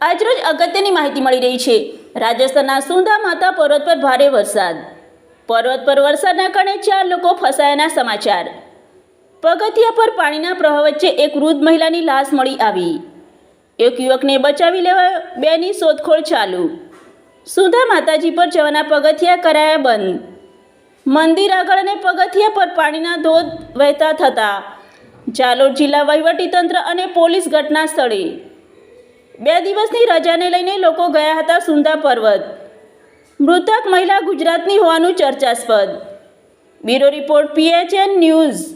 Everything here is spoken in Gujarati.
આજરોજ અગત્યની માહિતી મળી રહી છે. રાજસ્થાનના સુંદા માતા પર્વત પર ભારે વરસાદ. પર્વત પર વરસાદના કારણે ચાર લોકો ફસાયાના સમાચાર. પગથિયા પર પાણીના પ્રવાહ વચ્ચે એક વૃદ્ધ મહિલાની લાશ મળી આવી. એક યુવકને બચાવી લેવા બેની શોધખોળ ચાલુ. સુધા માતાજી પર જવાના પગથિયા કરાયા બંધ. મંદિર આગળ અને પગથિયા પર પાણીના ધોધ વહેતા થતા. જાલોર જિલ્લા વહીવટીતંત્ર અને પોલીસ ઘટના સ્થળે બે દિવસની રજાને લઈને લોકો ગયા હતા સુંદા પર્વત. મૃતક મહિલા ગુજરાતની હોવાનું ચર્ચાસ્પદ. Bureau report P H N news.